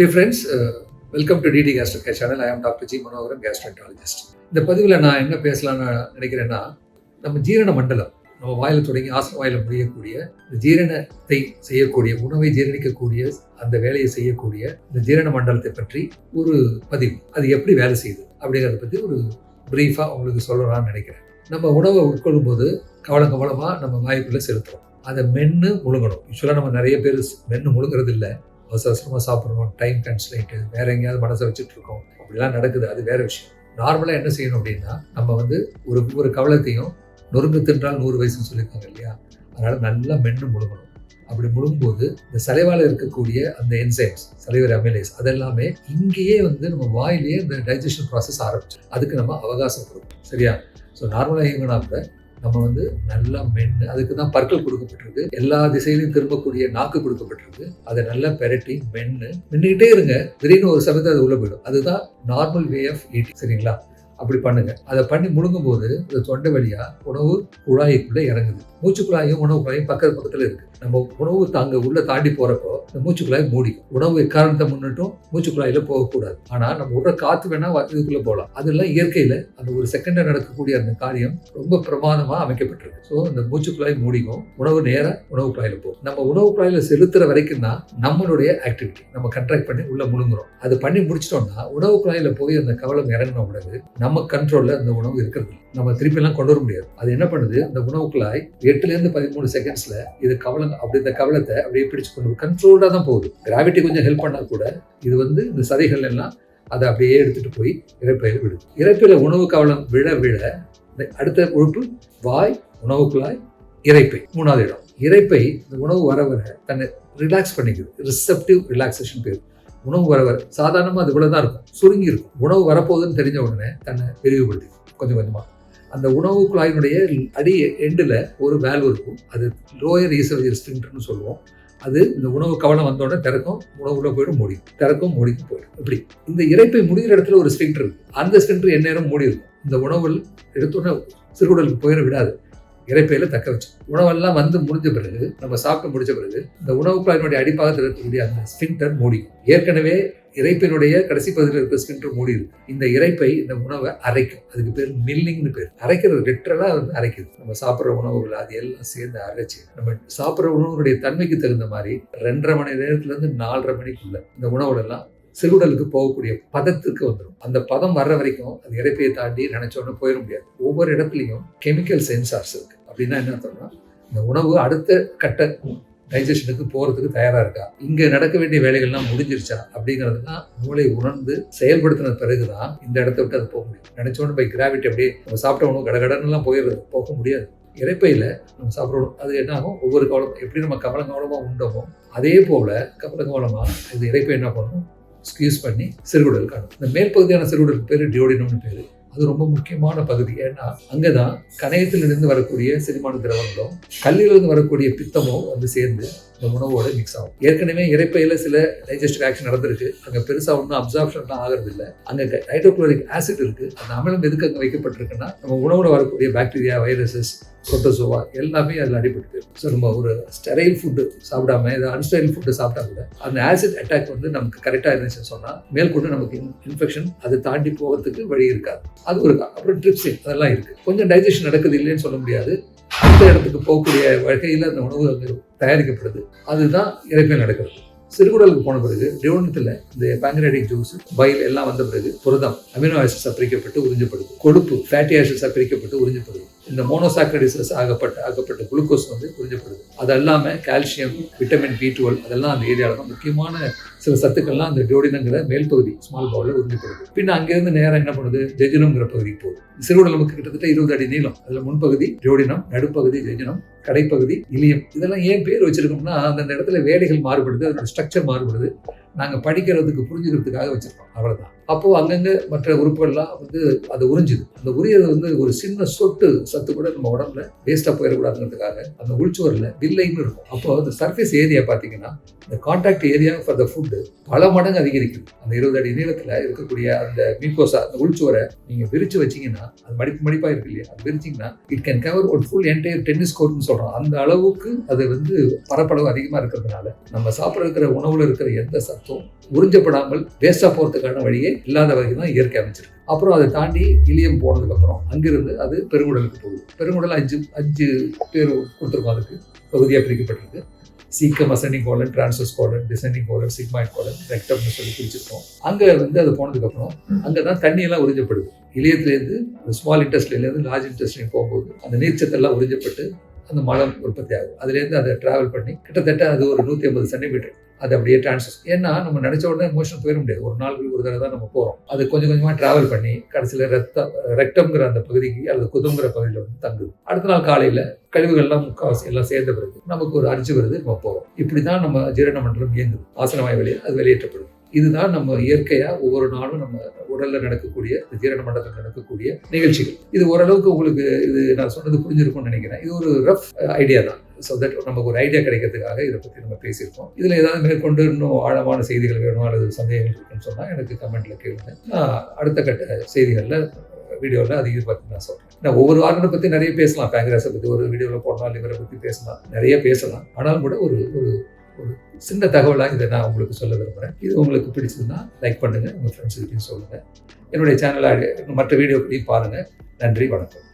Dear friends welcome to DD gastro care channel I am doctor G Manoharan gastroenterologist இந்த பதிவில் நான் என்ன பேசலாம்னு நினைக்கிறேன்னா நம்ம ஜீரண மண்டலம் நம்ம வாயில் தொடங்கி ஆசன வாயில் முடியக்கூடிய இந்த ஜீரணத்தை செய்யக்கூடிய உணவை ஜீரணிக்கக்கூடிய அந்த வேலையை செய்யக்கூடிய இந்த ஜீரண மண்டலத்தை பற்றி ஒரு பதிவு. அது எப்படி வேலை செய்யுது அப்படிங்கிறத பற்றி ஒரு ப்ரீஃபாக உங்களுக்கு சொல்லலாம்னு நினைக்கிறேன். நம்ம உணவை உட்கொள்ளும் போது கவலம் கவலமாக நம்ம வாய்க்குள்ளே செலுத்துறோம். அதை மென்று முழுங்கணும். யூஸ்வலாக நம்ம நிறைய பேர் மென்று முழுங்குறது இல்லை. அவசர அவசரமாக சாப்பிட்றோம் டைம் கன்ஸ்லைட்டு வேற எங்கேயாவது மனசை வச்சுட்டு இருக்கோம் அப்படிலாம் நடக்குது அது வேற விஷயம். நார்மலாக என்ன செய்யணும் அப்படின்னா நம்ம வந்து ஒரு ஒரு கவலத்தையும் நொறுங்கு தின்றால் நூறு வயசுன்னு சொல்லியிருக்காங்க இல்லையா? அதனால் நல்லா மென்று முழுங்கணும் அப்படி முழுங்கும்போது இந்த சலைவால் இருக்கக்கூடிய அந்த என்சைம்ஸ் சலைவர் அமிலேஸ் அதெல்லாமே இங்கேயே வந்து நம்ம வாயிலேயே இந்த டைஜஷன் ப்ராசஸ் ஆரம்பிச்சு அதுக்கு நம்ம அவகாசம் கொடுக்கணும். சரியா? ஸோ நார்மலாக இயங்கினா கூட நம்ம வந்து நல்லா மென்று அதுக்கு தான் பற்கள் கொடுக்கப்பட்டிருக்கு. எல்லா திசையிலையும் திரும்பக்கூடிய நாக்கு கொடுக்கப்பட்டிருக்கு. அதை நல்லா பெரட்டி மென்று மென்னுக்கிட்டே இருங்க. திடீர்னு ஒரு சமயத்தை அது உள்ள போயிடும். அதுதான் நார்மல் வே ஆஃப் ஈட்டிங் சரிங்களா? அப்படி பண்ணுங்க. அதை பண்ணி முழுங்கும் போது இந்த தொண்டை வழியா உணவு குழாய்க்குள்ள இறங்குது. மூச்சு குழாயும் உணவு குழாயும் பக்கத்து பக்கத்துல இருக்கு. நம்ம உணவு தாங்க உள்ள தாண்டி போறப்போ இந்த மூச்சு குழாய் மூடிக்கும். உணவு எக்காரணத்தை முன்னிட்டும் மூச்சு குழாயில போகக்கூடாது. ஆனா நம்ம விடுற காத்து வேணா இதுக்குள்ள போகலாம் அதெல்லாம் இயற்கையில அந்த ஒரு செகண்ட்ல நடக்கக்கூடிய அந்த காரியம் ரொம்ப பிரமாதமா அமைக்கப்பட்டிருக்கு. ஸோ இந்த மூச்சு குழாய் மூடிக்கும். உணவு நேரம் உணவு குழாயில போகும். நம்ம உணவு குழாயில செலுத்துற வரைக்கும் தான் நம்மளுடைய ஆக்டிவிட்டி நம்ம கண்ட்ராக்ட் பண்ணி உள்ள முழுங்குறோம். அது பண்ணி முடிச்சிட்டோம்னா உணவு குழாயில போய் அந்த கவலம் இறங்கின உடனே நம்ம கண்ட்ரோல்ல அந்த உணவு இருக்கிறது. நம்ம திருப்பி எல்லாம் கொண்டு வர முடியாது. அது என்ன பண்ணுது? அந்த உணவு குழாய் எட்டுல இருந்து பதிமூணு செகண்ட்ஸ்ல இது கவலம் அப்படி இந்த கவலத்தை அப்படியே பிடிச்சு கொண்டு கண்ட்ரோல்டா தான் போகுது. கிராவிட்டி கொஞ்சம் ஹெல்ப் பண்ணா கூட இது வந்து இந்த சதைகள் எல்லாம் அதை அப்படியே எடுத்துட்டு போய் இறைப்பையில விடுது. இறைப்பையில் உணவு கவலம் விழ விழ இந்த அடுத்த உறுப்பு வாய் உணவு குழாய் இறைப்பை மூணாவது இடம். இறைப்பை இந்த உணவு வர வர தன்னை ரிலாக்ஸ் பண்ணிக்குது. ரிசப்டிவ் ரிலாக்ஸேஷன் பேர் உணவு வர வர சாதாரணமாக அது இவ்வளோ தான் இருக்கும். சுருங்கி இருக்கும். உணவு வரப்போகுதுன்னு தெரிஞ்ச உடனே தன்னை விரிவுபடுத்தி கொஞ்சம் கொஞ்சமாக அந்த உணவு குழாயினுடைய அடி எண்டில் ஒரு வேல்வு இருக்கும். அது லோயர் ஈசோஜியல் ஸ்பிங்டர்னு சொல்லுவோம். அது இந்த உணவு கவனம் வந்தோடனே திறக்கும் உணவுக்குள்ளே போயிடும் மூடி திறக்கும் மூடிக்கும் போயிடும். இப்படி. இந்த இறைப்பை முடிகிற இடத்துல ஒரு ஸ்பிங்டர் இருக்கும் அந்த ஸ்பிங்டர் எந்நேரம் மூடி இருக்கும் இந்த உணவுகள் எடுத்தோடனே சிறுகுடலுக்கு போயிட விடாது. இறைப்பையில தக்க வச்சு உணவெல்லாம் வந்து முடிஞ்ச பிறகு நம்ம சாப்பிட்டு முடிச்ச பிறகு இந்த உணவு குழாயினுடைய அடிப்பாகத்தில் இருக்கக்கூடிய அந்த ஸ்பின்டர் மூடிக்கும். ஏற்கனவே இறைப்பினுடைய கடைசி பகுதியில் இருக்கிற ஸ்பின்டர் மூடி இருக்கு. இந்த இறைப்பை இந்த உணவை அரைக்கும். அதுக்கு பேர் மில்லிங்னு பேர். அரைக்கிறது லிட்டரலாக வந்து அரைக்குது நம்ம சாப்பிட்ற உணவுகள் அது எல்லாம் சேர்ந்து அரைச்சு நம்ம சாப்பிட்ற உணவுடைய தன்மைக்கு தகுந்த மாதிரி ரெண்டரை மணி நேரத்துலேருந்து நாலரை மணிக்குள்ள இந்த உணவுகள் எல்லாம் சிறுகுடலுக்கு போகக்கூடிய பதத்துக்கு வந்துடும் அந்த பதம் வர்ற வரைக்கும் அது இறப்பையை தாண்டி நினைச்சோன்னு போயிட முடியாது. ஒவ்வொரு இடத்துலையும் கெமிக்கல் சென்சார்ஸ் இருக்கு. அப்படின்னா என்ன அர்த்தம்னா இந்த உணவு அடுத்த கட்ட டைஜஷனுக்கு போகிறதுக்கு தயாராக இருக்கா? இங்கே நடக்க வேண்டிய வேலைகள்லாம் முடிஞ்சிருச்சா? அப்படிங்கிறதுலாம் மூளை உணர்ந்து செயல்படுத்தின பிறகு தான் இந்த இடத்த விட்டு அது போக முடியும். நினச்சோன்னு பை கிராவிட்டி அப்படியே நம்ம சாப்பிட்ட உணவு கடகடன்னுலாம் போயிடுறது போக முடியாது. இறைப்பையில் நம்ம சாப்பிடணும் அது என்ன ஆகும்? ஒவ்வொரு கவலம் எப்படி நம்ம கவலங்கவலமாக உண்டோமோ அதே போல் கவலங்கவலமாக இது இறைப்பை என்ன பண்ணும்? யூஸ் பண்ணி சிறுகுடல் காணும். இந்த மேற்பகுதியான சிறுகுடல் பேர் டியோடினம்னு பேர். அது ரொம்ப முக்கியமான பகுதி. ஏன்னா அங்கே தான் கணையத்திலிருந்து வரக்கூடிய செரிமான திரவங்களும் கல்லிலிருந்து வரக்கூடிய பித்தமும் வந்து சேர்ந்து இந்த உணவோட மிக்ஸ் ஆகும். ஏற்கனவே இறைப்பையில சில டைஜஸ்டிவ் ஆக்ஷன் நடந்திருக்கு. அங்கே பெருசாக ஒன்றும் அப்சார்ப்ஷன்லாம் ஆகிறது இல்லை அங்கே ஹைட்ரோக்ளோரிக் ஆசிட் இருக்கு. அந்த அமிலம் எதுக்கு அங்கே வைக்கப்பட்டிருக்குன்னா நம்ம உணவுல வரக்கூடிய பாக்டீரியா வைரஸஸ் புரோட்டோசோவா எல்லாமே அதில் அடிபட்டு போயிடும் ஸோ நம்ம ஒரு ஸ்டெரைல் ஃபுட்டு சாப்பிடாம ஏதாவது அன்ஸ்டெரைல் ஃபுட்டு சாப்பிட்டா கூட அந்த ஆசிட் அட்டாக் வந்து நமக்கு கரெக்டாக இருந்துச்சுன்னு சொன்னால் மேற்கொண்டு நமக்கு இன்ஃபெக்ஷன் அதை தாண்டி போகிறதுக்கு வழி இருக்காது. அது ஒரு அப்புறம் ட்ரிப்ஸின் அதெல்லாம் இருக்குது கொஞ்சம் டைஜஷன் நடக்குது இல்லைன்னு சொல்ல முடியாது. அந்த இடத்துக்கு போகக்கூடிய வகையில் அந்த உணவு அங்கே தயாரிக்கப்படுது. அதுதான் இறைப்பையில் நடக்கிறது. சிறுகுடலுக்கு போன பிறகு டியோனத்தில் இந்த பேங்கரேட்டிக் ஜூஸ் பயில் எல்லாம் வந்த பிறகு புரதம் அமினோ ஆசிட்ஸாக பிரிக்கப்பட்டு உறிஞ்சப்படுது. கொழுப்பு ஃபேட்டி ஆசிட்ஸாக பிரிக்கப்பட்டு உறிஞ்சப்படுது. இந்த மோனோசாக்கரைடிசஸ் ஆகப்பட்ட ஆகப்பட்ட குளுக்கோஸ் வந்து உறிஞ்சப்படுது. அது இல்லாமல் கால்சியம் விட்டமின் பி டுவெல் அதெல்லாம் அந்த ஏரியாவில் தான் முக்கியமான சில சத்துக்கள்லாம் அந்த டியோடினங்கிற மேல் பகுதி ஸ்மால் பவுலில் உறிஞ்சப்படுது. பின்ன அங்கேருந்து நேரம் என்ன பண்ணுது? ஜெஜினம்ங்கிற பகுதிக்கு போகுது. சிறுகுடல் நமக்கு கிட்டத்தட்ட இருபது அடி நீளம். அதில் முன்பகுதி டியோடினம் நடுப்பகுதி ஜெஜினம் கடைப்பகுதி இலியம். இதெல்லாம் ஏன் பேர் வச்சிருக்கோம்னா அந்தந்த இடத்துல வேலைகள் மாறுபடுது அதோட ஸ்ட்ரக்சர் மாறுபடுது. நாங்கள் படிக்கிறதுக்கு புரிஞ்சுக்கிறதுக்காக வச்சுருக்கோம். அவ்வளோதான் அப்போது அங்கங்கே மற்ற உறுப்புகள்லாம் வந்து அது உறிஞ்சுது. அந்த உரியது வந்து ஒரு சின்ன சொட்டு சத்து கூட நம்ம உடம்புல வேஸ்ட்டாக போயிடக்கூடாதுங்கிறதுக்காக அந்த உள்சுவரில் வில்லைன்னு இருக்கும். அப்போ அந்த சர்ஃபேஸ் ஏரியா பார்த்தீங்கன்னா இந்த contact area for the food பல மடங்கு அதிகரிக்குது. அந்த இருபது அடி நீளத்தில் இருக்கக்கூடிய அந்த மீகோசா அந்த உள்ச்சுவரை நீங்கள் விரிச்சு வச்சிங்கன்னா அது மடிப்பு மடிப்பாக இருக்கு இல்லையா? அது விரிச்சிங்கன்னா இட் கேன் கவர் ஒரு ஃபுல் என்டையர் டென்னிஸ் கோர்ட்னு சொல்கிறோம் அந்த அளவுக்கு அது வந்து பரப்பளவு அதிகமாக இருக்கிறதுனால நம்ம சாப்பிட இருக்கிற உணவில் இருக்கிற எந்த சத்தும் உறிஞ்சப்படாமல் வேஸ்ட்டாக போகிறதுக்கான வழியே இல்லாத வகை தான் இயற்கை அமைச்சிருக்கு. அப்புறம் அதை தாண்டி இலியம் போனதுக்கப்புறம் அங்கிருந்து அது பெருங்குடலுக்கு போகுது. பெருங்குடல் அஞ்சு அஞ்சு பேர் கொடுத்துருக்கோம் அதுக்கு. பகுதியாக பிரிக்கப்பட்டிருக்கு. Caecum ascending colon transverse colon descending colon sigmoid colon ரெக்டம்னு சொல்லி பிரிச்சிருக்கோம். அங்கே வந்து அது போனதுக்கப்புறம் அங்கே தான் தண்ணியெல்லாம் உறிஞ்சப்படுது. இலியத்துலேருந்து ஸ்மால் இன்டெஸ்ட்லேருந்து லார்ஜ் இன்டெஸ்ட்லையும் போகும்போது அந்த நீர்ச்சத்தெல்லாம் உறிஞ்சப்பட்டு அந்த மலம் உற்பத்தி ஆகும் அதுலேருந்து அதை ட்ராவல் பண்ணி கிட்டத்தட்ட அது ஒரு நூற்றி ஐம்பது சென்டிமீட்டர் அது அப்படியே டிரான்ஸ்ஃபர் ஏன்னா நம்ம நினச்ச உடனே எமோஷன் போயிட முடியாது. ஒரு நாளுக்கு ஒரு தடவை தான் நம்ம போகிறோம் அது கொஞ்சம் கொஞ்சமாக ட்ராவல் பண்ணி கடைசியில் ரத்தம் ரெக்டம்ங்கிற அந்த பகுதிக்கு அல்லது குதம்ங்கிற பகுதியில் வந்து தங்குது. அடுத்த நாள் காலையில் கழிவுகள்லாம் முக்கால்வாசி எல்லாம் சேர்ந்த பிறகு நமக்கு ஒரு அரிச்சு வருது நம்ம போகிறோம் இப்படி தான் நம்ம ஜீரண மண்டலம் இயங்குது. ஆசனவாய் வெளியே அது வெளியேற்றப்படுது. இதுதான் நம்ம இயற்கையா ஒவ்வொரு நாளும் நம்ம உடல்ல நடக்கக்கூடிய ஜீரண மண்டலத்தில் நடக்கக்கூடிய நிகழ்ச்சிகள். இது ஓரளவுக்கு உங்களுக்கு இது நான் சொன்னது புரிஞ்சிருக்கும்னு நினைக்கிறேன். இது ஒரு ரஃப் ஐடியா uh, தான். ஸோ தட் நமக்கு ஒரு ஐடியா கிடைக்கிறதுக்காக இதை பற்றி நம்ம பேசியிருக்கோம். இதில் ஏதாவது மேற்கொண்டு இன்னும் ஆழமான செய்திகள் வேணும் அல்லது சந்தேகங்கள் இருக்குன்னு சொன்னால் எனக்கு கமெண்ட்ல கேளுங்க. நான் அடுத்த கட்ட செய்திகளில் வீடியோவில் அது இது பற்றி நான் சொல்கிறேன் நான் ஒவ்வொரு ஆர்கனை பற்றி நிறைய பேசலாம். பேங்கராஸை பற்றி ஒரு வீடியோவில் போடலாம் லிவரை பற்றி பேசலாம். நிறைய பேசலாம். ஆனாலும் கூட ஒரு ஒரு ஒரு சின்ன தகவலாக இதை நான் உங்களுக்கு சொல்ல விரும்புகிறேன் இது உங்களுக்கு பிடிச்சதுன்னா லைக் பண்ணுங்கள் உங்கள் ஃப்ரெண்ட்ஸுக்கிட்டையும் சொல்லுங்கள் என்னுடைய சேனலாக மற்ற வீடியோக்களையும் பாருங்கள் நன்றி வணக்கம்.